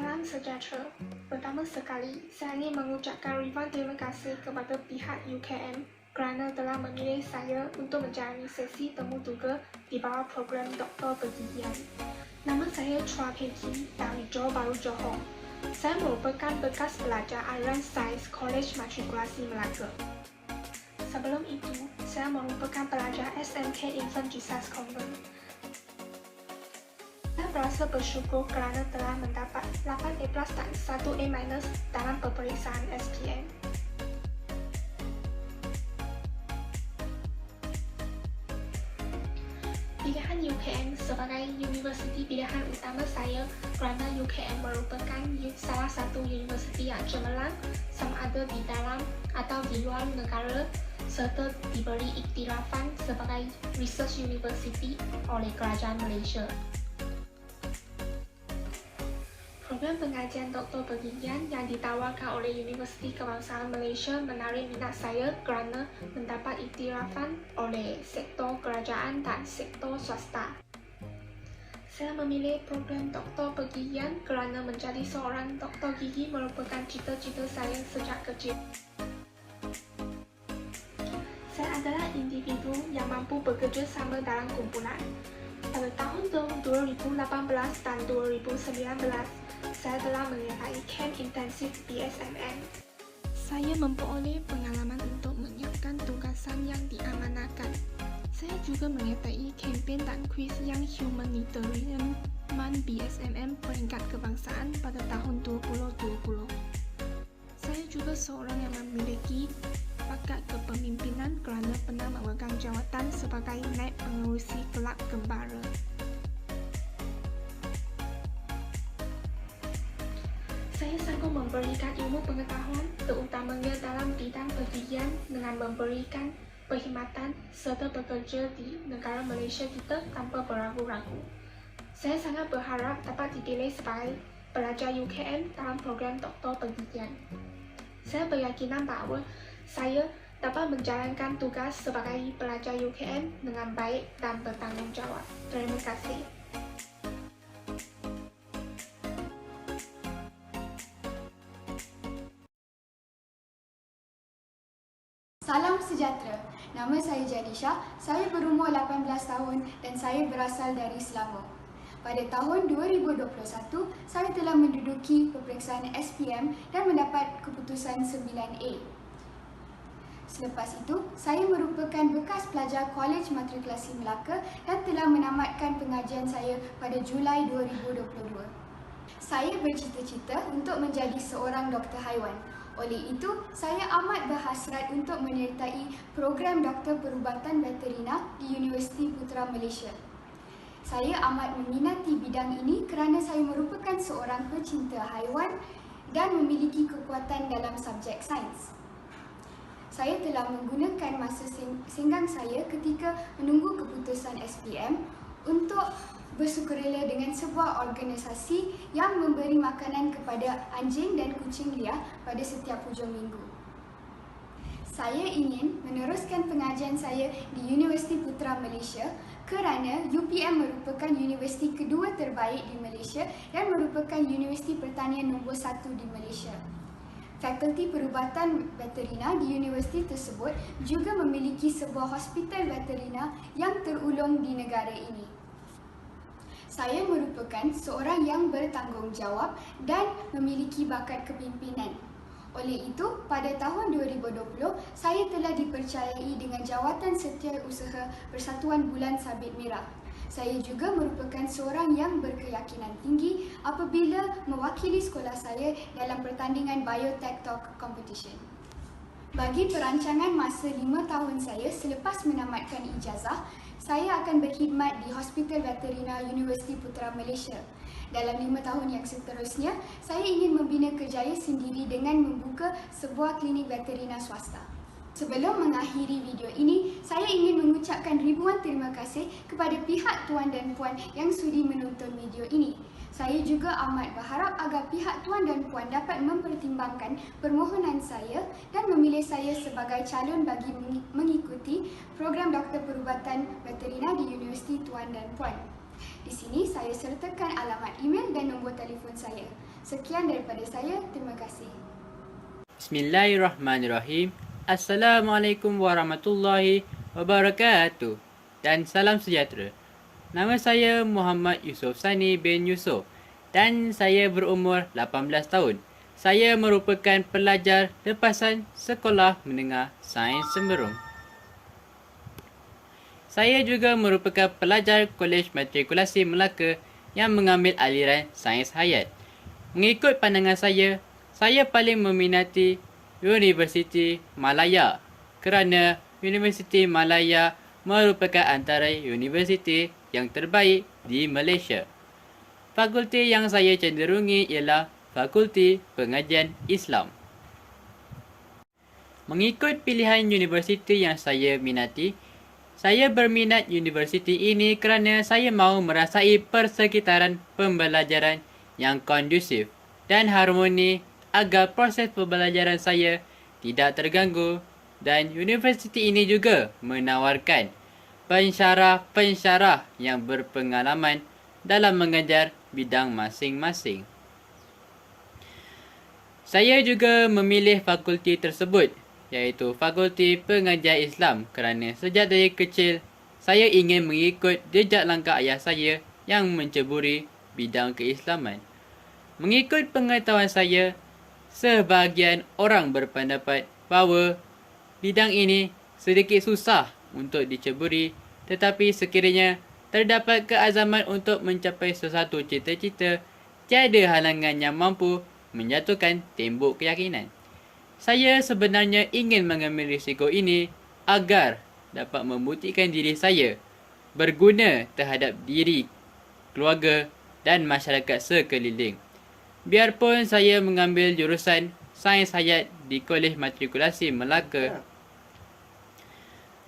Salam sejahtera. Pertama sekali, saya ingin mengucapkan ribuan terima kasih kepada pihak UKM kerana telah memilih saya untuk menjalani sesi temu tuga di bawah program Doktor Pergigian. Nama saya Chua Pei Kim dari Johor Bahru, Johor. Saya merupakan bekas pelajar aliran sains College Matrikulasi Melaka. Sebelum itu, saya merupakan pelajar SMK Infant Jesus Convent merasa bersyukur kerana telah mendapat 8A plus dan 1A minus dalam peperiksaan SPM. Pilihan UKM sebagai universiti pilihan utama saya kerana UKM merupakan salah satu universiti yang cemerlang sama ada di dalam atau di luar negara serta diberi iktirafan sebagai research university oleh kerajaan Malaysia. Program pengajian Doktor Pergigian yang ditawarkan oleh Universiti Kebangsaan Malaysia menarik minat saya kerana mendapat iktirafan oleh sektor kerajaan dan sektor swasta. Saya memilih program Doktor Pergigian kerana menjadi seorang doktor gigi merupakan cita-cita saya sejak kecil. Saya adalah individu yang mampu bekerja sama dalam kumpulan. Pada tahun 2018 dan 2019, saya telah menyertai camp intensif BSMN. Saya memperoleh pengalaman untuk menyiapkan tugasan yang diamanahkan. Saya juga menyertai kempen dan kuis yang humanitarian MAN BSMM peringkat kebangsaan pada tahun 2020. Saya juga seorang yang memiliki bakat kepemimpinan kerana pernah memegang jawatan sebagai naib pengurusi kelab kembara. Sanggup memberikan ilmu pengetahuan terutamanya dalam bidang pergigian dengan memberikan perkhidmatan serta bekerja di negara Malaysia kita tanpa beragu-ragu. Saya sangat berharap dapat dipilih sebagai pelajar UKM dalam program Doktor Pergigian. Saya beryakinan bahawa saya dapat menjalankan tugas sebagai pelajar UKM dengan baik dan bertanggungjawab. Terima kasih. Nama saya Jadisha. Saya berumur 18 tahun dan saya berasal dari Selangor. Pada tahun 2021, saya telah menduduki peperiksaan SPM dan mendapat keputusan 9A. Selepas itu, saya merupakan bekas pelajar Kolej Matrikulasi Melaka dan telah menamatkan pengajian saya pada Julai 2022. Saya bercita-cita untuk menjadi seorang doktor haiwan. Oleh itu, saya amat berhasrat untuk menyertai program Doktor Perubatan Veterina di Universiti Putra Malaysia. Saya amat meminati bidang ini kerana saya merupakan seorang pecinta haiwan dan memiliki kekuatan dalam subjek sains. Saya telah menggunakan masa singgang saya ketika menunggu keputusan SPM untuk bersukarela dengan sebuah organisasi yang memberi makanan kepada anjing dan kucing liar pada setiap hujung minggu. Saya ingin meneruskan pengajian saya di Universiti Putra Malaysia kerana UPM merupakan universiti kedua terbaik di Malaysia dan merupakan universiti pertanian nombor satu di Malaysia. Fakulti Perubatan Veterina di universiti tersebut juga memiliki sebuah hospital veterina yang terulung di negara ini saya merupakan seorang yang bertanggungjawab dan memiliki bakat kepimpinan. Oleh itu, pada tahun 2020, saya telah dipercayai dengan jawatan setiausaha Persatuan Bulan Sabit Merah. Saya juga merupakan seorang yang berkeyakinan tinggi apabila mewakili sekolah saya dalam pertandingan Biotech Talk Competition. Bagi perancangan masa lima tahun saya selepas menamatkan ijazah, saya akan berkhidmat di Hospital Veterina Universiti Putra Malaysia. Dalam lima tahun yang seterusnya, saya ingin membina kerjaya sendiri dengan membuka sebuah klinik veterina swasta. Sebelum mengakhiri video ini, saya ingin mengucapkan ribuan terima kasih kepada pihak tuan dan puan yang sudi menonton video ini. Saya juga amat berharap agar pihak tuan dan puan dapat mempertimbangkan permohonan saya dan memilih saya sebagai calon bagi mengikuti program Doktor Perubatan Veterina di Universiti Tuan dan Puan. Di sini saya sertakan alamat email dan nombor telefon saya. Sekian daripada saya. Terima kasih. Bismillahirrahmanirrahim. Assalamualaikum warahmatullahi wabarakatuh. Dan salam sejahtera. Nama saya Muhammad Yusof Sani bin Yusof dan saya berumur 18 tahun. Saya merupakan pelajar lepasan Sekolah Menengah Sains Semerung. Saya juga merupakan pelajar Kolej Matrikulasi Melaka yang mengambil aliran Sains Hayat. Mengikut pandangan saya, saya paling meminati Universiti Malaya kerana Universiti Malaya merupakan antara universiti yang terbaik di Malaysia. Fakulti yang saya cenderungi ialah Fakulti Pengajian Islam. Mengikut pilihan universiti yang saya minati, saya berminat universiti ini kerana saya mahu merasai persekitaran pembelajaran yang kondusif dan harmoni agar proses pembelajaran saya tidak terganggu dan universiti ini juga menawarkan pensyarah-pensyarah yang berpengalaman dalam mengajar bidang masing-masing. Saya juga memilih fakulti tersebut iaitu Fakulti Pengajian Islam kerana sejak dari kecil saya ingin mengikut jejak langkah ayah saya yang menceburi bidang keislaman. Mengikut pengetahuan saya, sebahagian orang berpendapat bahawa bidang ini sedikit susah untuk diceburi tetapi sekiranya terdapat keazaman untuk mencapai sesuatu cita-cita, tiada halangan yang mampu menjatuhkan tembok keyakinan. Saya sebenarnya ingin mengambil risiko ini agar dapat membuktikan diri saya berguna terhadap diri, keluarga dan masyarakat sekeliling. Biarpun saya mengambil jurusan Sains Hayat di Kolej Matrikulasi Melaka,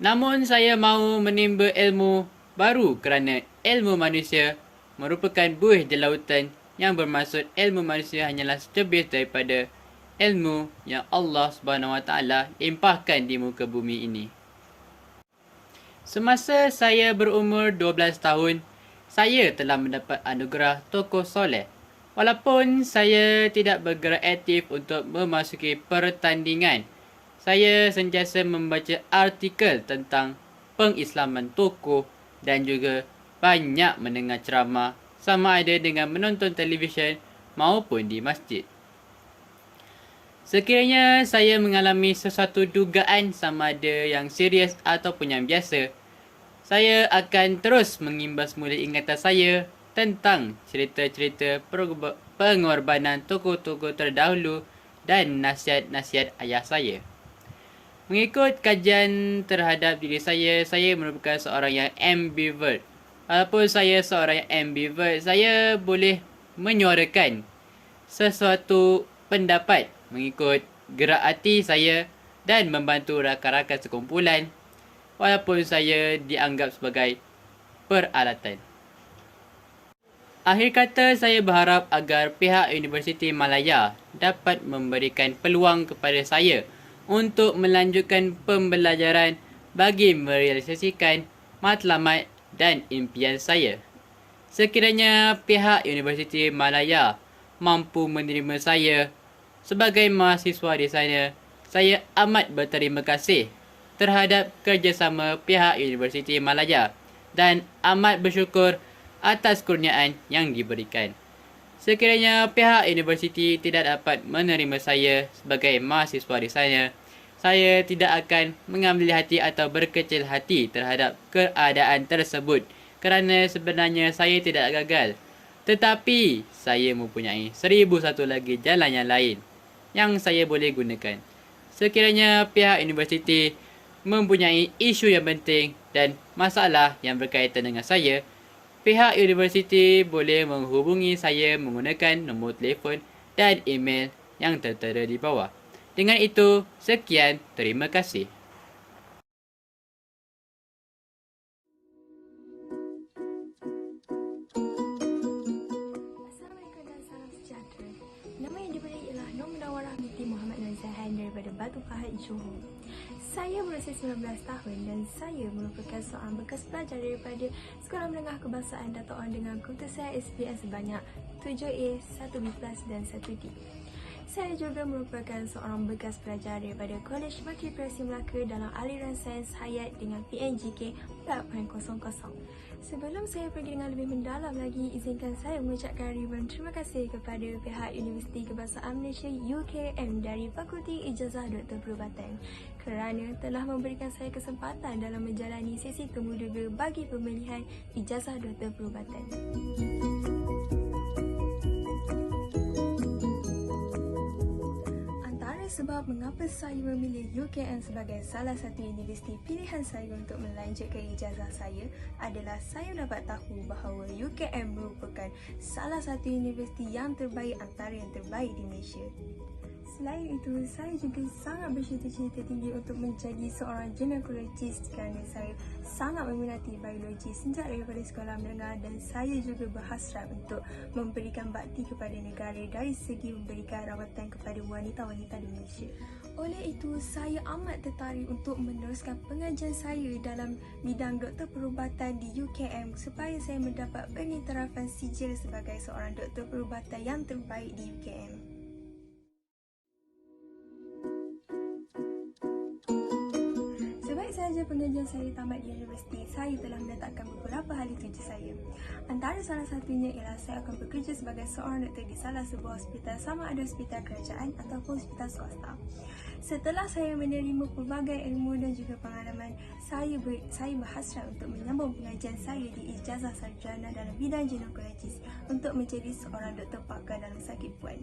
namun saya mahu menimba ilmu baru kerana ilmu manusia merupakan buih di lautan yang bermaksud ilmu manusia hanyalah secebis daripada ilmu yang Allah Subhanahu Wa Taala limpahkan di muka bumi ini. Semasa saya berumur 12 tahun, saya telah mendapat anugerah tokoh soleh Walaupun saya tidak bergerak aktif untuk memasuki pertandingan, saya sentiasa membaca artikel tentang pengislaman tokoh dan juga banyak mendengar ceramah sama ada dengan menonton televisyen maupun di masjid. Sekiranya saya mengalami sesuatu dugaan sama ada yang serius ataupun yang biasa, saya akan terus mengimbas mula ingatan saya tentang cerita-cerita pengorbanan tokoh-tokoh terdahulu dan nasihat-nasihat ayah saya. Mengikut kajian terhadap diri saya, saya merupakan seorang yang ambivert. Walaupun saya seorang yang ambivert, saya boleh menyuarakan sesuatu pendapat mengikut gerak hati saya dan membantu rakan-rakan sekumpulan walaupun saya dianggap sebagai peralatan. Akhir kata saya berharap agar pihak Universiti Malaya dapat memberikan peluang kepada saya untuk melanjutkan pembelajaran bagi merealisasikan matlamat dan impian saya. Sekiranya pihak Universiti Malaya mampu menerima saya sebagai mahasiswa di sana, saya amat berterima kasih terhadap kerjasama pihak Universiti Malaya dan amat bersyukur atas kurniaan yang diberikan. Sekiranya pihak universiti tidak dapat menerima saya sebagai mahasiswa di sana, saya tidak akan mengambil hati atau berkecil hati terhadap keadaan tersebut kerana sebenarnya saya tidak gagal. Tetapi saya mempunyai seribu satu lagi jalan yang lain yang saya boleh gunakan. Sekiranya pihak universiti mempunyai isu yang penting dan masalah yang berkaitan dengan saya, pihak universiti boleh menghubungi saya menggunakan nombor telefon dan email yang tertera di bawah. Dengan itu, sekian. Terima kasih. Saya merupakan seorang bekas pelajar daripada Sekolah Menengah Kebangsaan Dato' On dengan kuota saya SPM sebanyak 7A, 1B+, dan 1D. Saya juga merupakan seorang bekas pelajar daripada Kolej Matrikulasi Melaka dalam aliran Sains Hayat dengan PNGK 4.00. Sebelum saya pergi dengan lebih mendalam lagi, izinkan saya mengucapkan ribuan terima kasih kepada pihak Universiti Kebangsaan Malaysia UKM dari Fakulti Ijazah Doktor Perubatan kerana telah memberikan saya kesempatan dalam menjalani sesi temu duga bagi pemilihan Ijazah Doktor Perubatan. Sebab mengapa saya memilih UKM sebagai salah satu universiti pilihan saya untuk melanjutkan ijazah saya adalah saya dapat tahu bahawa UKM merupakan salah satu universiti yang terbaik antara yang terbaik di Malaysia. Selain itu, saya juga sangat bercita-cita tinggi untuk menjadi seorang ginekologis kerana saya sangat meminati biologi sejak daripada sekolah menengah dan saya juga berhasrat untuk memberikan bakti kepada negara dari segi memberikan rawatan kepada wanita-wanita di Malaysia. Oleh itu, saya amat tertarik untuk meneruskan pengajian saya dalam bidang doktor perubatan di UKM supaya saya mendapat pengiktirafan sijil sebagai seorang doktor perubatan yang terbaik di UKM. Sahaja pengajian saya tamat di universiti, saya telah menetapkan beberapa hal tuju saya. Antara salah satunya ialah saya akan bekerja sebagai seorang doktor di salah sebuah hospital sama ada hospital kerajaan ataupun hospital swasta. Setelah saya menerima pelbagai ilmu dan juga pengalaman, saya ber, saya berhasrat untuk menyambung pengajian saya di ijazah sarjana dalam bidang ginekologis untuk menjadi seorang doktor pakar dalam sakit puan.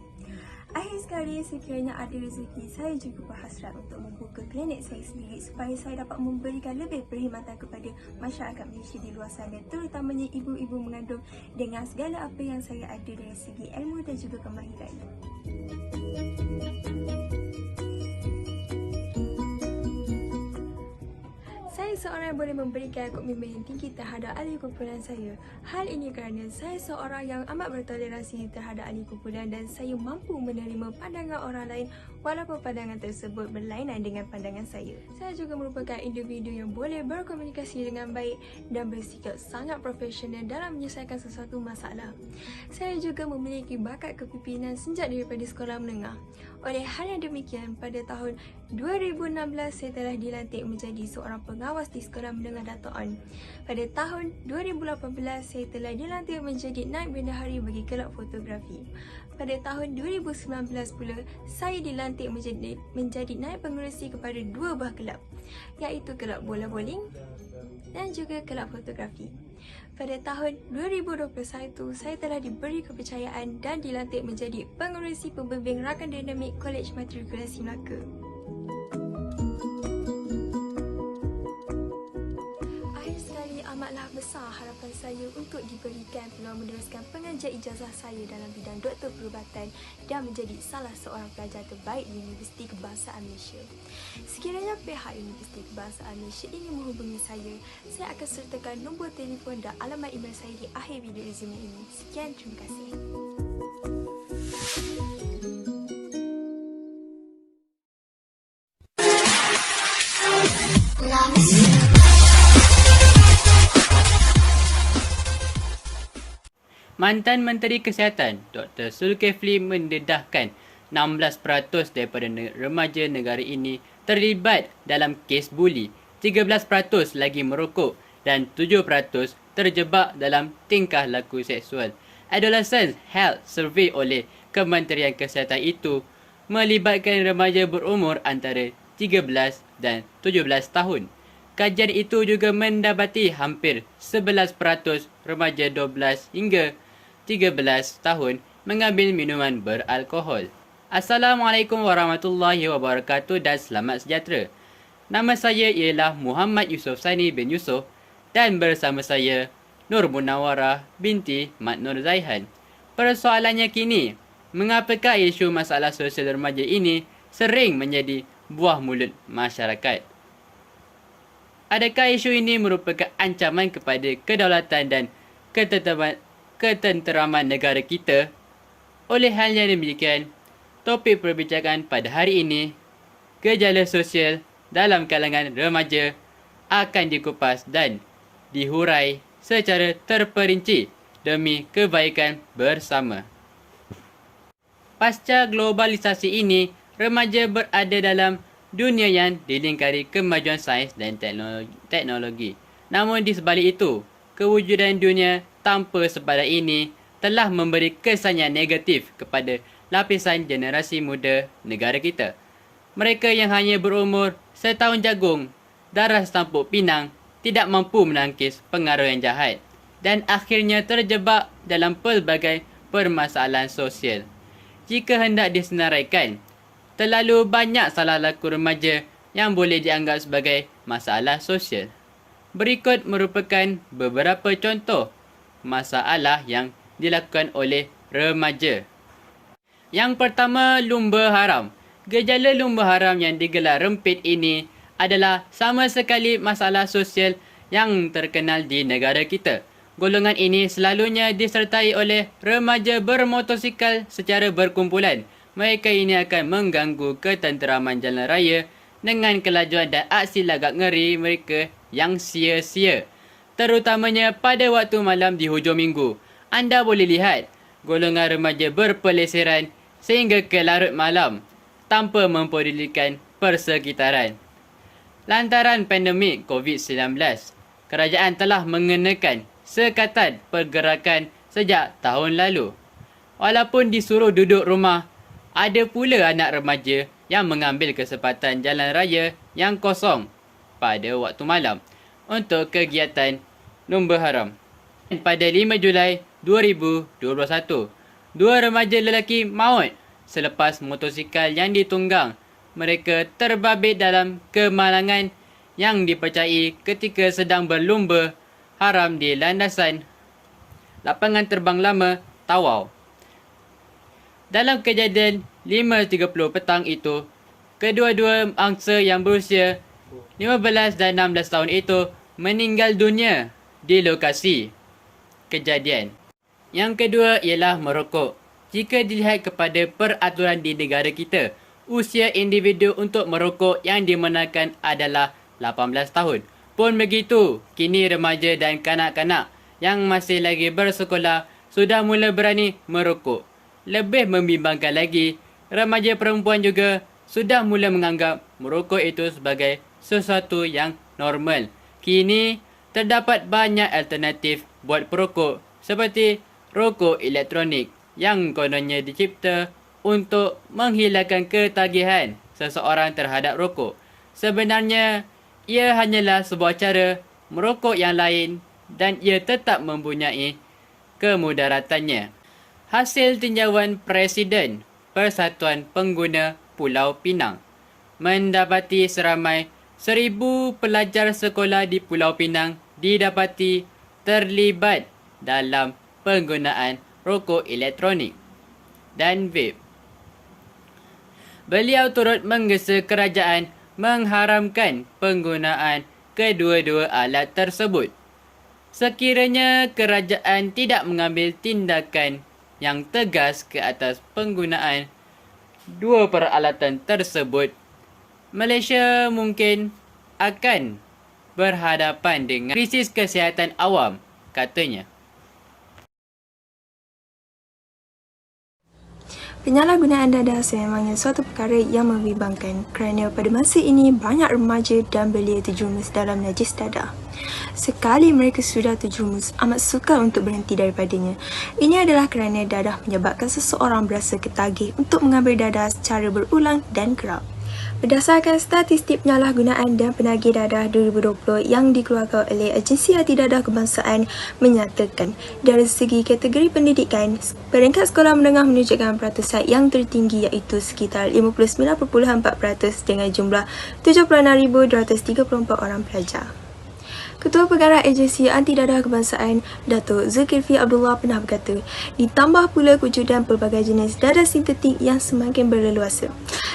Akhir sekali, sekiranya ada rezeki, saya juga berhasrat untuk membuka klinik saya sendiri supaya saya dapat memberikan lebih perkhidmatan kepada masyarakat Malaysia di luar sana, terutamanya ibu-ibu mengandung dengan segala apa yang saya ada dari segi ilmu dan juga kemahiran. Saya seorang yang boleh memberikan komitmen yang tinggi terhadap ahli kumpulan saya. Hal ini kerana saya seorang yang amat bertoleransi terhadap ahli kumpulan dan saya mampu menerima pandangan orang lain walaupun pandangan tersebut berlainan dengan pandangan saya. Saya juga merupakan individu yang boleh berkomunikasi dengan baik dan bersikap sangat profesional dalam menyelesaikan sesuatu masalah. Saya juga memiliki bakat kepimpinan sejak daripada sekolah menengah. Oleh hal yang demikian, pada tahun 2016 saya telah dilantik menjadi seorang pengawas di Sekolah Menengah Dato' On. Pada tahun 2018 saya telah dilantik menjadi naib bendahari bagi kelab fotografi. Pada tahun 2019 pula, saya dilantik menjadi menjadi naib pengerusi kepada dua buah kelab, iaitu kelab bola bowling dan juga kelab fotografi. Pada tahun 2021, saya telah diberi kepercayaan dan dilantik menjadi pengerusi pembimbing rakan dinamik Kolej Matrikulasi Melaka. Besar harapan saya untuk diberikan peluang meneruskan pengajian ijazah saya dalam bidang doktor perubatan dan menjadi salah seorang pelajar terbaik di Universiti Kebangsaan Malaysia. Sekiranya pihak Universiti Kebangsaan Malaysia ingin menghubungi saya, saya akan sertakan nombor telefon dan alamat email saya di akhir video resume ini. Sekian, terima kasih. Mantan Menteri Kesihatan Dr. Zulkifli mendedahkan 16% daripada remaja negara ini terlibat dalam kes buli, 13% lagi merokok dan 7% terjebak dalam tingkah laku seksual. Adolescent Health Survey oleh Kementerian Kesihatan itu melibatkan remaja berumur antara 13 dan 17 tahun. Kajian itu juga mendapati hampir 11% remaja 12 hingga 13 tahun mengambil minuman beralkohol. Assalamualaikum warahmatullahi wabarakatuh dan selamat sejahtera. Nama saya ialah Muhammad Yusof Sani bin Yusof dan bersama saya Nur Munawarah binti Mat Nur Zaihan. Persoalannya kini, mengapakah isu masalah sosial remaja ini sering menjadi buah mulut masyarakat? Adakah isu ini merupakan ancaman kepada kedaulatan dan ketetapan ketenteraman negara kita? Oleh halnya demikian, topik perbincangan pada hari ini, gejala sosial dalam kalangan remaja akan dikupas dan dihurai secara terperinci demi kebaikan bersama. Pasca globalisasi ini, remaja berada dalam dunia yang dilingkari kemajuan sains dan teknologi. Namun di sebalik itu, kewujudan dunia tanpa sepadan ini telah memberi kesan yang negatif kepada lapisan generasi muda negara kita. Mereka yang hanya berumur setahun jagung, darah setampuk pinang, tidak mampu menangkis pengaruh yang jahat dan akhirnya terjebak dalam pelbagai permasalahan sosial jika hendak disenaraikan. Terlalu banyak salah laku remaja yang boleh dianggap sebagai masalah sosial. Berikut merupakan beberapa contoh masalah yang dilakukan oleh remaja. Yang pertama, lumba haram. Gejala lumba haram yang digelar rempit ini adalah sama sekali masalah sosial yang terkenal di negara kita. Golongan ini selalunya disertai oleh remaja bermotosikal secara berkumpulan. Mereka ini akan mengganggu ketenteraman jalan raya dengan kelajuan dan aksi lagak ngeri mereka yang sia-sia. Terutamanya pada waktu malam di hujung minggu. Anda boleh lihat golongan remaja berpeleseran sehingga ke larut malam tanpa mempedulikan persekitaran. Lantaran pandemik COVID-19, kerajaan telah mengenakan sekatan pergerakan sejak tahun lalu. Walaupun disuruh duduk rumah, ada pula anak remaja yang mengambil kesempatan jalan raya yang kosong pada waktu malam untuk kegiatan lumba haram. Pada 5 Julai 2021, dua remaja lelaki maut selepas motosikal yang ditunggang mereka terbabit dalam kemalangan yang dipercayai ketika sedang berlumba haram di landasan lapangan terbang lama Tawau. Dalam kejadian 5.30 petang itu, kedua-dua angsa yang berusia 15 dan 16 tahun itu meninggal dunia di lokasi kejadian. Yang kedua ialah merokok. Jika dilihat kepada peraturan di negara kita, usia individu untuk merokok yang dimenangkan adalah 18 tahun. Pun begitu, kini remaja dan kanak-kanak yang masih lagi bersekolah sudah mula berani merokok. Lebih membimbangkan lagi, remaja perempuan juga sudah mula menganggap merokok itu sebagai sesuatu yang normal. Kini, terdapat banyak alternatif buat perokok seperti rokok elektronik yang kononnya dicipta untuk menghilangkan ketagihan seseorang terhadap rokok. Sebenarnya, ia hanyalah sebuah cara merokok yang lain dan ia tetap mempunyai kemudaratannya. Hasil tinjauan Presiden Persatuan Pengguna Pulau Pinang mendapati seramai seribu pelajar sekolah di Pulau Pinang didapati terlibat dalam penggunaan rokok elektronik dan vape. Beliau turut menggesa kerajaan mengharamkan penggunaan kedua-dua alat tersebut. Sekiranya kerajaan tidak mengambil tindakan yang tegas ke atas penggunaan dua peralatan tersebut, Malaysia mungkin akan berhadapan dengan krisis kesihatan awam, katanya. Penyalahgunaan dadah sememangnya suatu perkara yang membimbangkan kerana pada masa ini banyak remaja dan belia terjerumus dalam najis dadah. Sekali mereka sudah terjerumus, amat sukar untuk berhenti daripadanya. Ini adalah kerana dadah menyebabkan seseorang berasa ketagih untuk mengambil dadah secara berulang dan kerap. Berdasarkan statistik penyalahgunaan dan penagih dadah 2020 yang dikeluarkan oleh Agensi Hati Dadah Kebangsaan menyatakan dari segi kategori pendidikan, peringkat sekolah menengah menunjukkan peratusan yang tertinggi iaitu sekitar 59.4% dengan jumlah 76,234 orang pelajar. Ketua Pengarah Agensi Anti Dadah Kebangsaan, Datuk Zulkifli Abdullah pernah berkata, ditambah pula kewujudan pelbagai jenis dadah sintetik yang semakin berleluasa.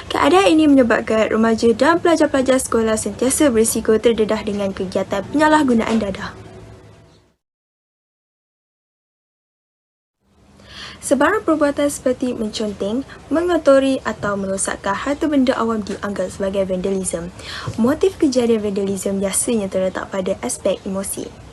Keadaan ini menyebabkan remaja dan pelajar-pelajar sekolah sentiasa berisiko terdedah dengan kegiatan penyalahgunaan dadah. Sebarang perbuatan seperti menconteng, mengotori atau merosakkan harta benda awam dianggap sebagai vandalism. Motif kejadian vandalism biasanya terletak pada aspek emosi.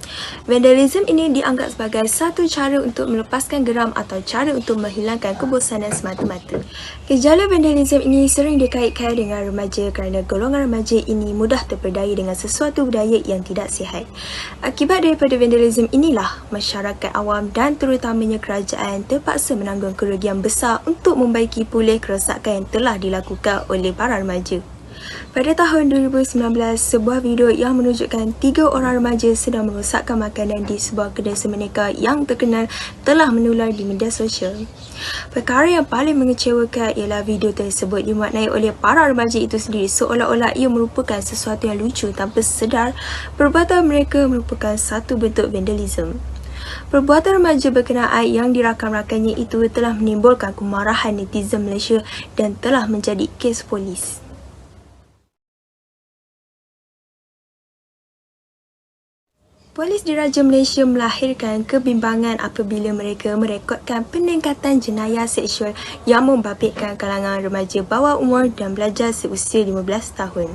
Vandalism ini dianggap sebagai satu cara untuk melepaskan geram atau cara untuk menghilangkan kebosanan semata-mata. Gejala vandalism ini sering dikaitkan dengan remaja kerana golongan remaja ini mudah terpedaya dengan sesuatu budaya yang tidak sihat. Akibat daripada vandalism inilah, masyarakat awam dan terutamanya kerajaan terpaksa menanggung kerugian besar untuk membaiki pulih kerosakan yang telah dilakukan oleh para remaja. Pada tahun 2019, sebuah video yang menunjukkan tiga orang remaja sedang merosakkan makanan di sebuah kedai semenika yang terkenal telah menular di media sosial. Perkara yang paling mengecewakan ialah video tersebut dimaknai oleh para remaja itu sendiri seolah-olah ia merupakan sesuatu yang lucu tanpa sedar perbuatan mereka merupakan satu bentuk vandalism. Perbuatan remaja berkenaan yang dirakam-rakamnya itu telah menimbulkan kemarahan netizen Malaysia dan telah menjadi kes polis. Polis Diraja Malaysia melahirkan kebimbangan apabila mereka merekodkan peningkatan jenayah seksual yang membabitkan kalangan remaja bawah umur dan belajar seusia 15 tahun.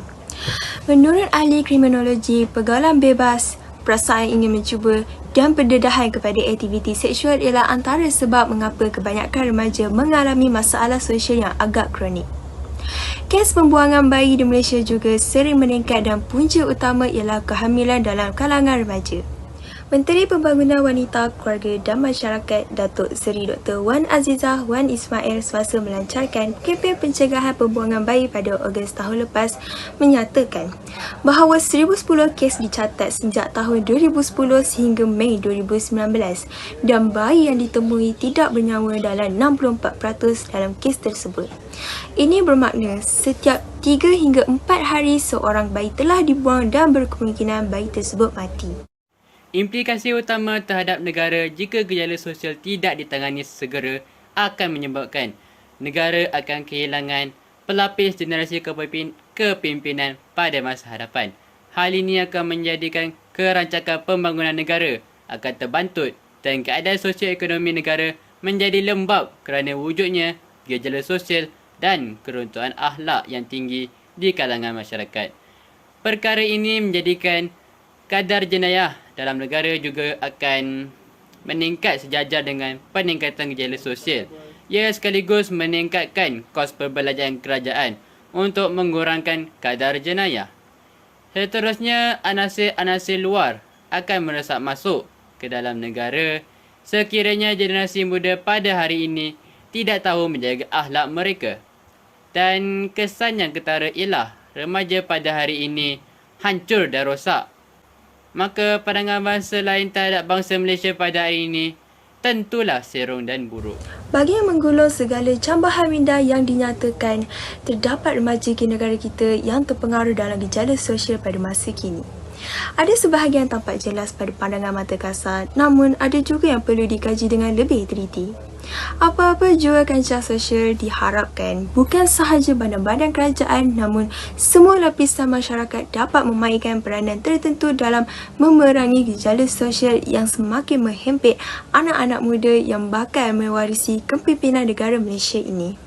Menurut ahli kriminologi, pergaulan bebas, perasaan ingin mencuba dan pendedahan kepada aktiviti seksual ialah antara sebab mengapa kebanyakan remaja mengalami masalah sosial yang agak kronik. Kes pembuangan bayi di Malaysia juga sering meningkat dan punca utama ialah kehamilan dalam kalangan remaja. Menteri Pembangunan Wanita, Keluarga dan Masyarakat Datuk Seri Dr. Wan Azizah Wan Ismail semasa melancarkan kempen pencegahan pembuangan bayi pada Ogos tahun lepas menyatakan bahawa 1010 kes dicatat sejak tahun 2010 sehingga Mei 2019 dan bayi yang ditemui tidak bernyawa dalam 64% dalam kes tersebut. Ini bermakna setiap 3 hingga 4 hari seorang bayi telah dibuang dan berkemungkinan bayi tersebut mati. Implikasi utama terhadap negara jika gejala sosial tidak ditangani segera akan menyebabkan negara akan kehilangan pelapis generasi kepimpinan pada masa hadapan. Hal ini akan menjadikan kerancakan pembangunan negara akan terbantut dan keadaan sosial ekonomi negara menjadi lembab kerana wujudnya gejala sosial dan keruntuhan akhlak yang tinggi di kalangan masyarakat. Perkara ini menjadikan kadar jenayah dalam negara juga akan meningkat sejajar dengan peningkatan gejala sosial. Ia sekaligus meningkatkan kos perbelanjaan kerajaan untuk mengurangkan kadar jenayah. Seterusnya, anasir-anasir luar akan meresap masuk ke dalam negara sekiranya generasi muda pada hari ini tidak tahu menjaga akhlak mereka. Dan kesan yang ketara ialah remaja pada hari ini hancur dan rosak maka pandangan bangsa lain terhadap bangsa Malaysia pada hari ini tentulah serong dan buruk. Bagi yang menggulung segala cambahan minda yang dinyatakan, terdapat remaja di negara kita yang terpengaruh dalam gejala sosial pada masa kini. Ada sebahagian tampak jelas pada pandangan mata kasar, namun ada juga yang perlu dikaji dengan lebih teliti. Apa-apa jua kancah sosial diharapkan bukan sahaja badan-badan kerajaan namun semua lapisan masyarakat dapat memainkan peranan tertentu dalam memerangi gejala sosial yang semakin menghempit anak-anak muda yang bakal mewarisi kepimpinan negara Malaysia ini.